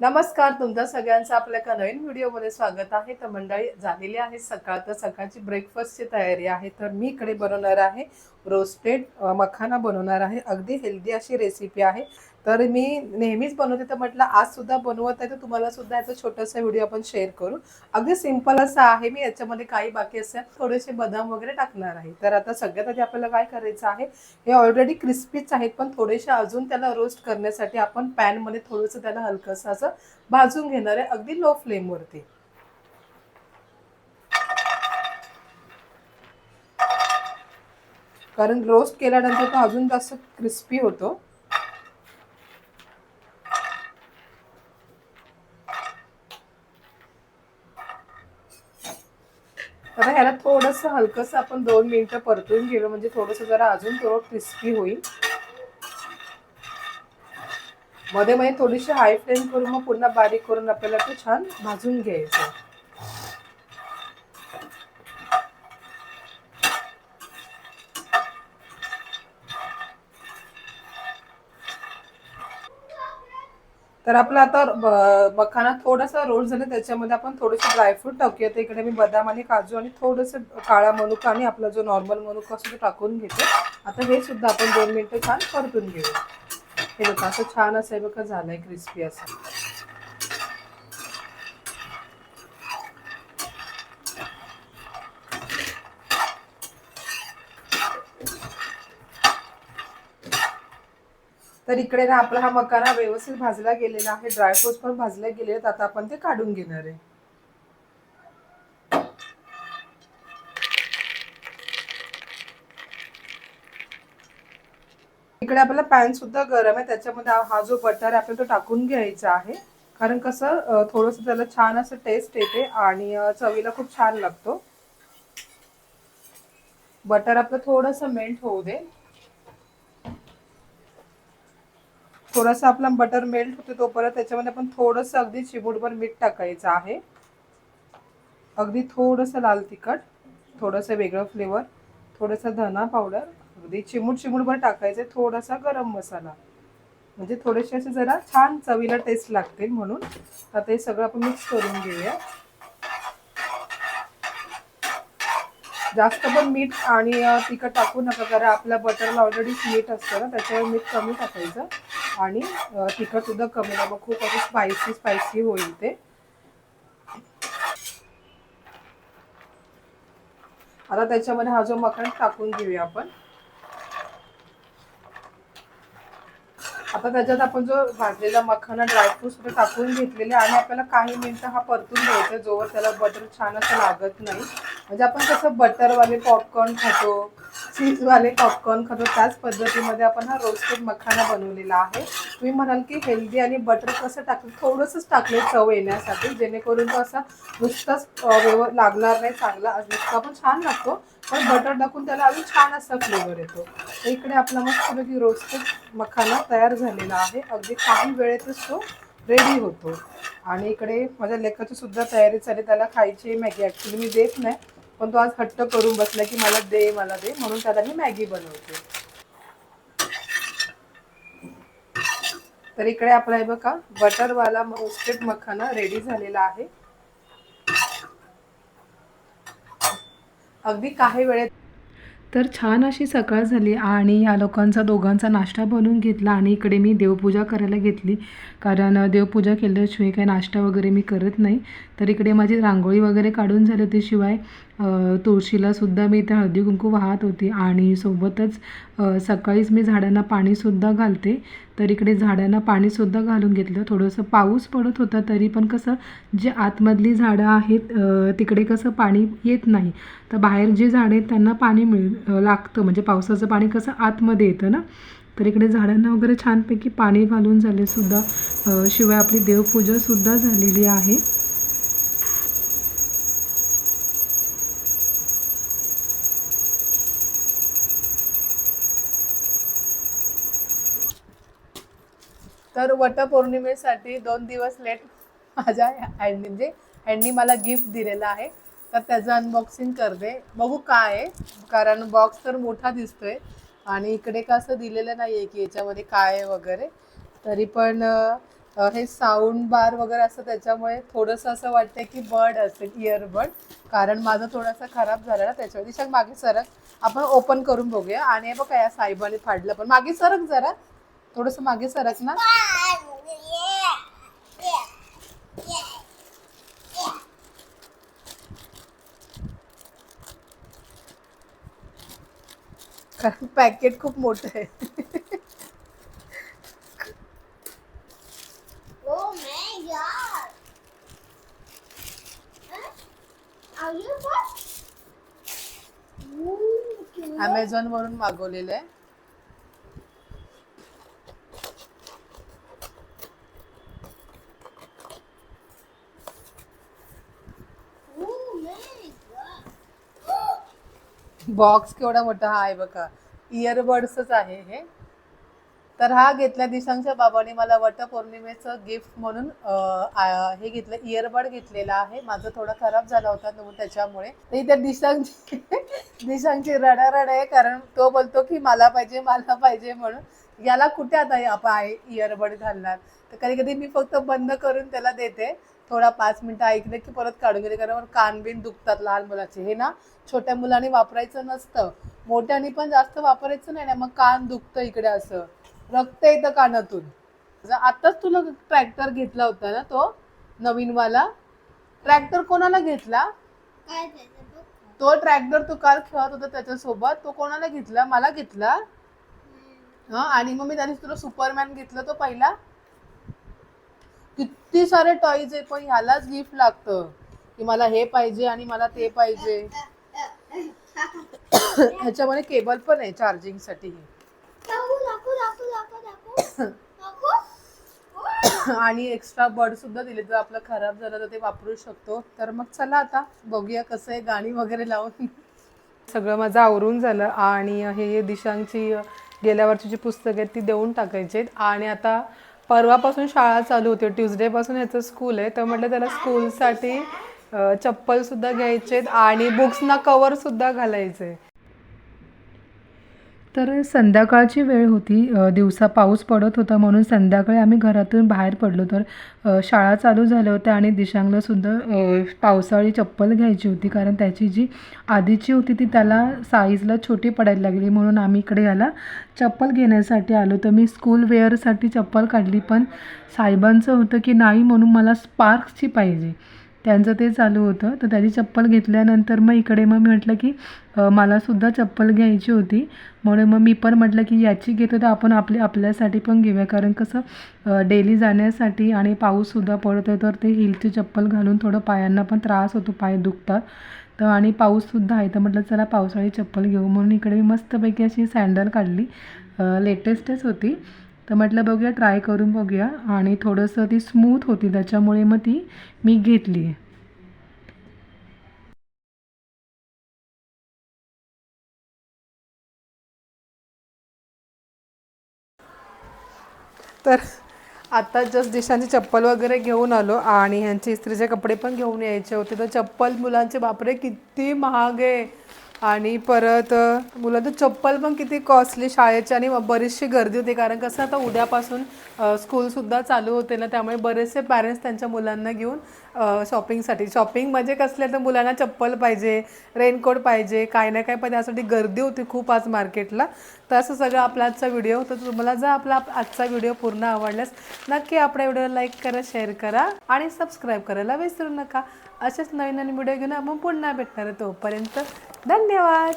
नमस्कार तुमचा सगळ्यांचं आपल्या एका नवीन व्हिडिओमध्ये स्वागत आहे. तर मंडळी झालेली आहे सकाळ तर सकाळची ब्रेकफास्टची तयारी आहे. तर मी इकडे बनवणार आहे रोस्टेड मखाना बनवणार आहे. अगदी हेल्दी अशी रेसिपी आहे. तर मी नेहमीच बनवते. तर म्हटलं आज सुद्धा बनवत आहे तर तुम्हाला सुद्धा याचा छोटासा व्हिडिओ आपण शेअर करू. अगदी सिंपल असा आहे. मी याच्यामध्ये काही बाकी असे थोडेसे बदाम वगैरे टाकणार आहे. तर आता सगळ्यात आधी आपल्याला काय करायचं आहे हे ऑलरेडी क्रिस्पीच आहेत पण थोडेसे अजून त्याला रोस्ट करण्यासाठी आपण पॅनमध्ये थोडंसं त्याला हलकंसं असं भाजून घेणार आहे अगदी लो फ्लेमवरती कारण रोस्ट केल्यानंतर तो अजून जास्त क्रिस्पी होतो आता ह्याला थोडंसं हलकंसं आपण दोन मिनिटं परतून घेऊ म्हणजे थोडंसं जरा अजून थोडं क्रिस्पी होईल. मध्ये मध्ये थोडीशी हाय फ्लेम करून मग पुन्हा बारीक करून आपल्याला ते छान भाजून घ्यायचं. तर आपला आता मखाना थोडासा रोल झाला त्याच्यामध्ये आपण थोडेसे ड्रायफ्रूट टाकूया. तर इकडे मी बदाम आणि काजू आणि थोडंसं काळा मनुका आणि आपला जो नॉर्मल मनुका असतो तो टाकून घेते. आता हे सुद्धा आपण दोन मिनटं छान परतून घेऊया. हे बघा असं छान असं आहे बघा झालंय क्रिस्पी असं. तर इकडे ना आपला हा मकाना व्यवस्थित भाजला गेलेला आहे. ड्रायफ्रुट्स पण भाजले गेले आहेत. आता आपण ते काढून घेणार आहे. इकडे आपला पॅन सुद्धा गरम आहे. त्याच्यामध्ये हा जो बटर आहे आपल्याला तो टाकून घ्यायचा आहे. कारण कसं थोडंसं त्याला छान असं टेस्ट येते आणि चवीला खूप छान लागतो. बटर आपलं थोडंसं मेल्ट होऊ दे. थोडासा आपला बटर मेल्ट होते तोपर्यंत त्याच्यामध्ये आपण थोडंसं अगदी चिमूटभर मीठ टाकायचं आहे. अगदी थोडंसं लाल तिखट थोडंसं वेगळं फ्लेवर थोडंसं धना पावडर अगदी चिमूट चिमूटभर टाकायचं थोडासा गरम मसाला. म्हणजे थोडेसे असे जरा छान चवीला टेस्ट लागतील म्हणून. आता हे सगळं आपण मिक्स करून घेऊया. जास्त पण मीठ आणि तिखट टाकू नका कारण आपल्या बटरला ऑलरेडी मीठ असतं ना त्याच्यावर मीठ कमी टाकायचं. आणि तिखट सुद्धा कमी मग खूप असं स्पायसी स्पायसी होईल ते. आता त्याच्यामध्ये हा जो मखण टाकून घेऊया आपण. आता त्याच्यात आपण जो भाजलेला मखाना ड्रायफ्रूट सुद्धा टाकून घेतलेले आणि आपल्याला काही मिनटं हा परतून घ्यायचा जोवर त्याला बटर छान असं लागत नाही. म्हणजे आपण कसं बटरवाले पॉपकॉर्न खातो चीजवाले पॉपकॉर्न खातो त्याच पद्धतीमध्ये आपण हा रोस्टेड मखाना बनवलेला आहे. तुम्ही म्हणाल की हेल्दी आणि बटर कसं टाकलं थोडंसंच टाकले चव येण्यासाठी जेणेकरून तो असा नुसताच व्यव लागणार नाही चांगला नुसता पण छान लागतो. पण बटर टाकून त्याला अजून छान असा फ्लेवर येतो. तर इकडे आपला मस्तपैकी रोस्टेड मखाना तयार झालेला आहे. अगदी काही वेळेतच तो रेडी होतो. आणि इकडे माझ्या लेखाची सुद्धा तयारी झाली त्याला खायची मॅगी. ॲक्च्युली मी देत नाही पण तो आज हट्ट करून बसला की मला दे मला दे म्हणून त्याला मी मॅगी बनवते. तर इकडे आपला हे बघा बटरवाला रोस्टेड मखाना रेडी झालेला आहे. अगदी काही वेळेत तर छान अशी सकाळ झाली आणि या लोकांचा दोघांचा नाश्ता बनवून घेतला आणि इकडे मी देवपूजा करायला घेतली. कारण देवपूजा केल्याशिवाय काही नाश्ता वगैरे मी करत नाही. तर इकडे माझी रांगोळी वगैरे काढून झाली होती शिवाय. तुळशीलासुद्धा मी इथे हळदी कुंकू वाहत होती आणि सोबतच सकाळीच मी झाडांना पाणीसुद्धा घालते. तर इकडे झाडांना पाणीसुद्धा घालून घेतलं. थोडंसं पाऊस पडत होता तरी पण कसं जे आतमधली झाडं आहेत तिकडे कसं पाणी येत नाही. तर बाहेर जे झाडं आहेत त्यांना पाणी मिळ लागतं. म्हणजे पावसाचं पाणी कसं आतमध्ये येतं ना? तर इकडे झाडांना वगैरे छानपैकी पाणी घालून झालेसुद्धा शिवाय आपली देवपूजासुद्धा झालेली आहे. तर वटपौर्णिमेसाठी दोन दिवस लेट माझ्या हँड म्हणजे हँडनी मला गिफ्ट दिलेलं आहे. तर त्याचं अनबॉक्सिंग करते. बघू काय आहे. कारण बॉक्स तर मोठा दिसतोय. आणि इकडे का असं दिलेलं नाही आहे की याच्यामध्ये काय आहे वगैरे. तरी पण हे साऊंड बार वगैरे असं त्याच्यामुळे थोडंसं असं वाटतं की बर्ड असेल इयरबड कारण माझं थोडासा खराब झाला ना त्याच्यामुळे दिशाक मागे सरक आपण ओपन करून बघूया. आणि बघा या साहेबाने फाडलं पण. मागे सरक जरा. थोडंसं मागे सरक ना. कारण पॅकेट खूप मोठं आहे. Oh. अमेझॉन वरून मागवलेलं आहे. बॉक्स केवढा मोठा हा आहे बघा. इयरबड्सच आहे हे. तर हा घेतल्या दिशांच्या बाबाने मला वटपौर्णिमेचं गिफ्ट म्हणून हे घेतलं इयरबड घेतलेला आहे. माझं थोडा खराब झाला होता म्हणून त्याच्यामुळे. तर इथे दिशांची दिशांची रडारड आहे कारण तो बोलतो की मला पाहिजे मला पाहिजे म्हणून. याला कुठे आता आपण इयरबड घालणार? तर कधी कधी मी फक्त बंद करून त्याला देते. थोडा पाच मिनिटं ऐकलं की परत काढून घेते कारण कान बिन दुखतात लहान मुलाचे. हे ना छोट्या मुलांनी वापरायचं नसतं. मोठ्यानी पण जास्त वापरायचं नाही ना मग कान दुखतं इकडे असं. रक्त येतं कानातून. आताच तुला ट्रॅक्टर घेतला होता ना तो नवीनवाला? ट्रॅक्टर कोणाला घेतला. तो ट्रॅक्टर तू काल खेळत होता त्याच्यासोबत? तो कोणाला घेतला? मला घेतला? हा आणि मग मी त्याने तुला सुपरमॅन घेतलं तो पहिला? किती सारे टॉईज आहे पण ह्यालाच गिफ्ट लागतं. की मला हे पाहिजे आणि मला ते पाहिजे. ह्याच्यामध्ये केबल पण आहे चार्जिंगसाठी. आणि एक्स्ट्रा बर्ड सुद्धा दिले जर आपलं खराब झालं तर ते वापरू शकतो. तर मग चला आता बघूया कसं आहे गाणी वगैरे लावून. सगळं माझं आवरून झालं. आणि हे दिशांची गेल्या वर्षीची पुस्तकं आहेत ती देऊन टाकायची आहेत. आणि आता परवापासून शाळा चालू होती. ट्युजडेपासून ह्याचं स्कूल आहे. तर म्हटलं त्याला स्कूलसाठी चप्पलसुद्धा घ्यायचे आहेत आणि बुक्सना कवरसुद्धा घालायचे आहे तर संध्याकाळची वेळ होती. दिवसा पाऊस पडत होता म्हणून संध्याकाळी आम्ही घरातून बाहेर पडलो. तर शाळा चालू झाल्या होत्या आणि दिशांगला सुद्धा पावसाळी चप्पल घ्यायची होती. कारण त्याची जी आधीची होती ती त्याला साईजला छोटी पडायला लागली म्हणून आम्ही इकडे याला चप्पल घेण्यासाठी आलो. तर मी स्कूल वेअरसाठी चप्पल काढली. पण साहेबांचं होतं की नाही म्हणून मला स्पार्क्सची पाहिजे. त्यांचं ते चालू होतं. तर त्याची चप्पल घेतल्यानंतर मग इकडे मग मी म्हटलं की मलासुद्धा चप्पल घ्यायची होती. म्हणून मग मी पण म्हटलं की याची घेतो तर आपण आपली आपल्यासाठी पण घेऊया. कारण कसं डेली जाण्यासाठी आणि पाऊससुद्धा पडतो तर ते हिलची चप्पल घालून थोडं पायांना पण त्रास होतो पाय दुखतात. तर आणि पाऊससुद्धा आहे. तर म्हटलं चला पावसाळी चप्पल घेऊ. म्हणून इकडे मी मस्तपैकी अशी सँडल काढली. लेटेस्टच होती. तर म्हटलं बघूया ट्राय करून बघूया. आणि थोडंसं ती स्मूथ होती त्याच्यामुळे मग ती मी घेतली. आहे तर आता जस्ट दिशांची चप्पल वगैरे घेऊन आलो आणि ह्यांचे इस्त्रीचे कपडे पण घेऊन यायचे होते. तर चप्पल मुलांचे बापरे किती महाग आहे. आणि परत मुलं मुलांचं चप्पल पण किती कॉस्टली शाळेची आणि बरीचशी गर्दी होती. कारण कसं आता उद्यापासून स्कूलसुद्धा चालू होते ना त्यामुळे बरेचसे पॅरेंट्स त्यांच्या मुलांना घेऊन शॉपिंगसाठी शॉपिंग म्हणजे कसले तर मुलांना चप्पल पाहिजे रेनकोट पाहिजे काय ना काय पण यासाठी गर्दी होती खूप आज मार्केटला तर असं सगळं आपला आजचा व्हिडिओ होता तुम्हाला जर आपला आजचा व्हिडिओ पूर्ण आवडल्यास नक्की आपल्या व्हिडिओला लाईक करा शेअर करा आणि सबस्क्राईब करायला विसरू नका. असेच नवीन नवीन व्हिडिओ घेऊन आपण पुन्हा भेटणार तोपर्यंत. धन्यवाद!